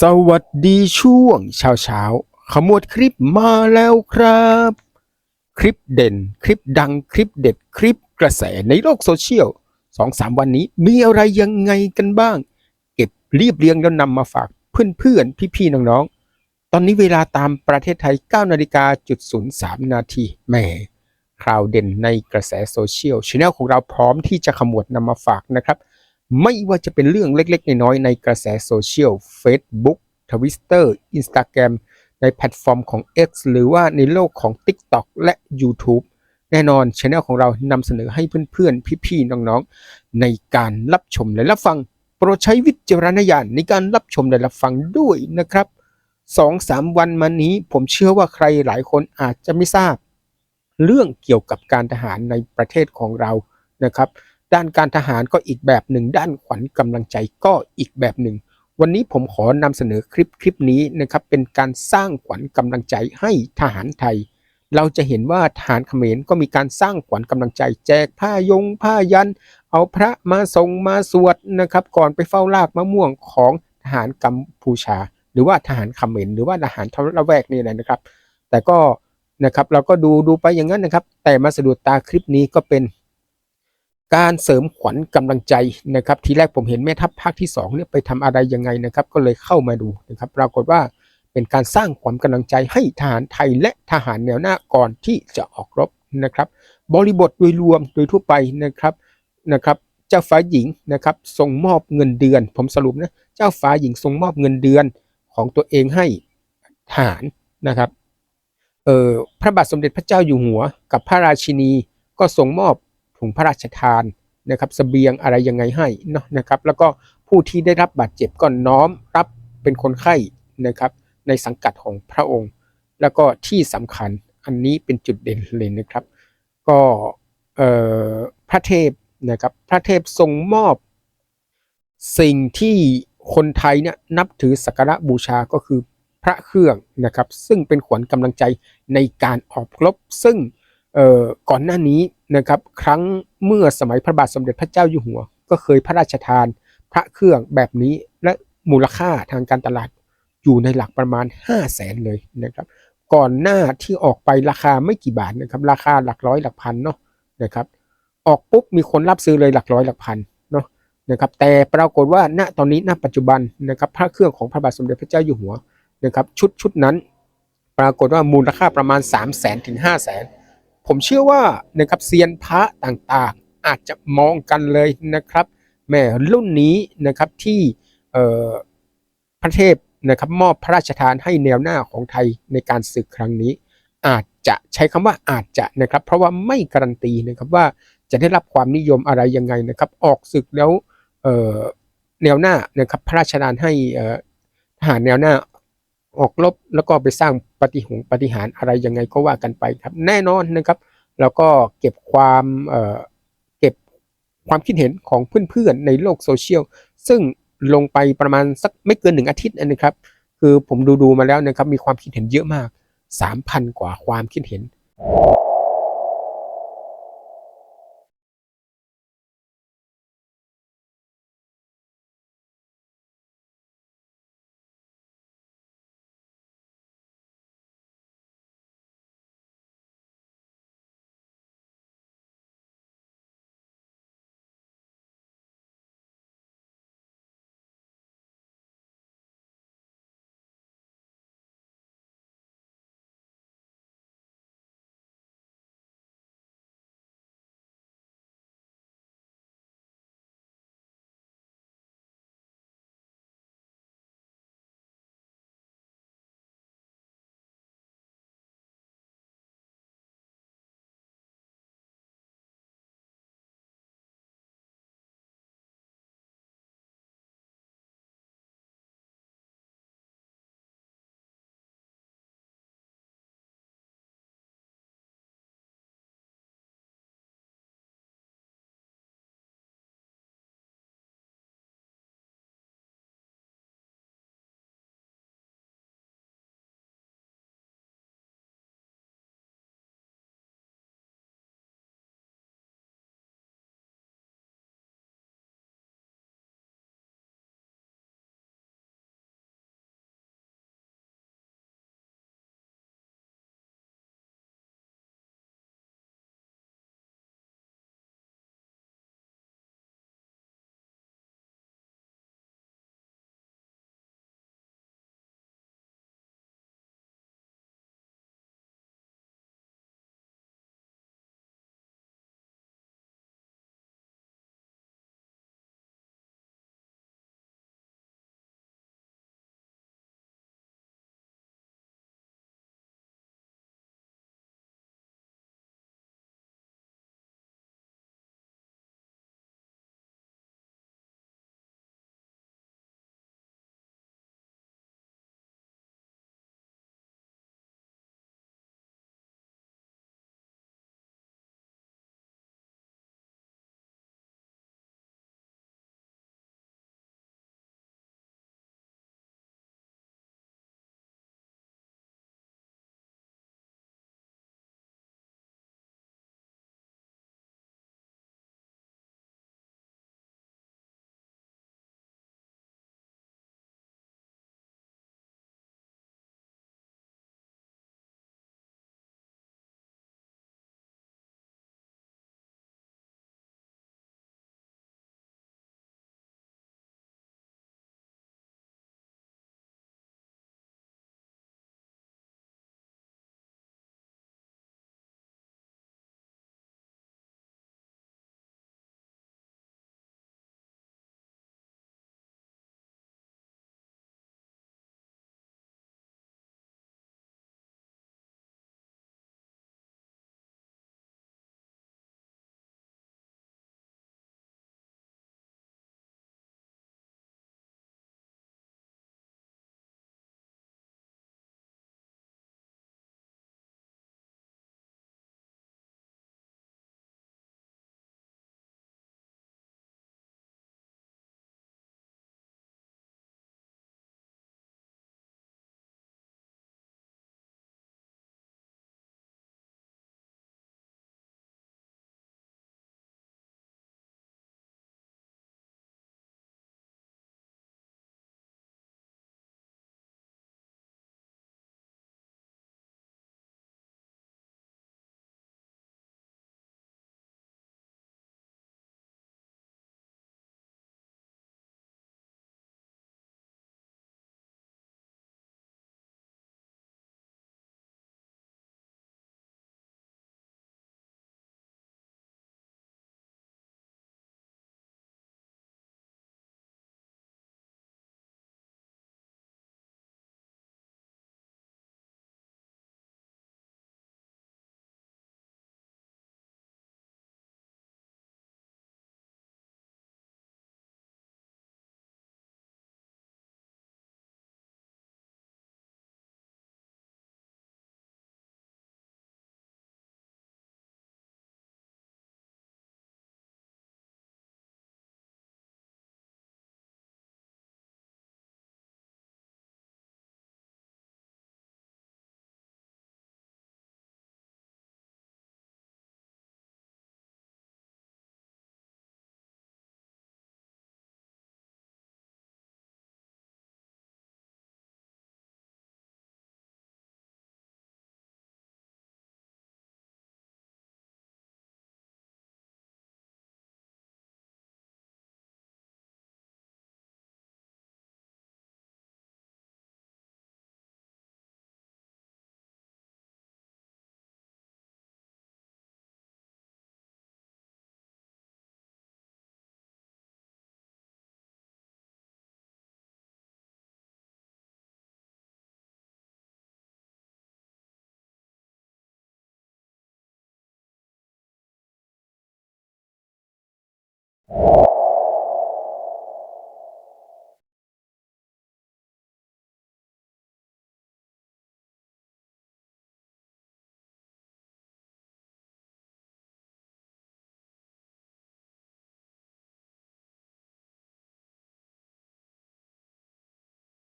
สวัสดีช่วงเช้าเช้าขมวดคลิปมาแล้วครับ คลิปเด่น คลิปดังคลิปเด็ดคลิปกระแสในโลกโซเชียลสองสามวันนี้มีอะไรยังไงกันบ้าง เก็บรีบเรียงแล้วนำมาฝากเพื่อนๆพี่ๆน้องๆ ตอนนี้เวลาตามประเทศไทย 9นาฬิกาจุด03นาทีแหมข่าวเด่นในกระแสโซเชียลช anel ของเราพร้อมที่จะขมวดนำมาฝากนะครับ ไม่ว่าจะเป็นเรื่องเล็กๆ น้อยๆในกระแสโซเชียล Facebook Twitter Instagram ในแพลตฟอร์มของ X หรือว่าในโลกของ TikTok และ YouTube แน่นอนช anel ของเรานำเสนอให้เพื่อนๆ พี่ๆ น้องๆ ในการรับชมและรับฟัง โปรดใช้วิจารณญาณในการรับชมและรับฟังด้วยนะครับสองสามวันมานี้ผมเชื่อว่าใครหลายคนอาจจะไม่ทราบ เรื่องเกี่ยวกับการทหารในประเทศของเรานะครับ ด้านการทหารก็อีกแบบหนึ่ง ด้านขวัญกำลังใจก็อีกแบบหนึ่ง วันนี้ผมขอนำเสนอคลิปคลิปนี้นะครับเป็นการสร้างขวัญกำลังใจให้ทหารไทย เราจะเห็นว่าทหารเขมรก็มีการสร้างขวัญกำลังใจ แจกผ้ายงผ้ายัน เอาพระมาทรงมาสวดนะครับ ก่อนไปเฝ้าลากมะม่วงของทหารกัมพูชา หรือว่าทหารเขมรหรือว่าทหารทละแวกนี่แหละนะครับ แต่ก็นะครับเราก็ดูดูไปอย่างนั้นนะครับ แต่มาสะดุดตาคลิปนี้ก็เป็น การเสริมขวัญกำลังใจนะครับ ทีแรกผมเห็นแม่ทัพภาคที่2เนี่ยไปทำอะไรยังไงนะครับ ก็เลยเข้ามาดูนะครับ ปรากฏว่าเป็นการสร้างความกำลังใจให้ทหารไทยและทหารแนวหน้าก่อนที่จะออกรบนะครับ บริบทโดยรวมโดยทั่วไปนะครับนะครับ เจ้าฟ้าหญิงนะครับส่งมอบเงินเดือน ผมสรุปนะเจ้าฟ้าหญิงส่งมอบเงินเดือนของตัวเองให้ทหารนะครับเอ่อพระบาทสมเด็จพระเจ้าอยู่หัว กับพระราชินีก็ส่งมอบ ถุงพระราชทานนะครับเสบียงอะไรยังไงให้เนาะนะครับ แล้วก็ผู้ที่ได้รับบาดเจ็บก็น้อมรับเป็นคนไข้นะครับในสังกัดของพระองค์ แล้วก็ที่สำคัญอันนี้เป็นจุดเด่นเลยนะครับ ก็พระเทพนะครับพระเทพทรงมอบ สิ่งที่คนไทยเนี่ยนับถือสักการะบูชาก็คือพระเครื่องนะครับ ซึ่งเป็นขวัญกำลังใจในการออกรบซึ่ง ก่อนหน้านี้นะครับครั้งเมื่อสมัยพระบาทสมเด็จพระเจ้าอยู่หัว ก็เคยพระราชทานพระเครื่องแบบนี้และมูลค่าทางการตลาดอยู่ในหลักประมาณ 5 0 0แสนเลยนะครับ ก่อนหน้าที่ออกไปราคาไม่กี่บาทนะครับ ราคาหลักร้อยหลักพันเนาะนะครับ ออกปุ๊บมีคนรับซื้อเลยหลักร้อยหลักพันเนาะนะครับแต่ปรากฏว่าณตอนนี้ณปัจจุบันนะครับพระเครื่องของพระบาทสมเด็จพระเจ้าอยู่หัวนะครับชุดชุดนั้น ปรากฏว่ามูลค่าประมาณ 3 0 0แสนถึง5 0 0แสน ผมเชื่อว่านะครับเซียนพระต่างๆ อาจจะมองกันเลยนะครับแม่รุ่นนี้นะครับที่พระเทพนะครับมอบพระราชทานให้แนวหน้าของไทยในการศึกครั้งนี้ อาจจะใช้คำว่าอาจจะนะครับ เพราะว่าไม่การันตีนะครับว่าจะได้รับความนิยมอะไรยังไงนะครับ ออกศึกแล้วแนวหน้านะครับพระราชทานให้ทหารแนวหน้า ออกลบแล้วก็ไปสร้างปฏิหงปฏิหารอะไรยังไงก็ว่ากันไปครับ แน่นอนนะครับ แล้วก็เก็บความเอ่อเก็บความคิดเห็นของเพื่อนๆในโลกโซเชียลซึ่งลงไปประมาณสักไม่เกินหนึ่งอาทิตย์นะครับ คือผมดูดูๆมาแล้วนะครับมีความคิดเห็นเยอะมาก 3,000 กว่าความคิดเห็น you.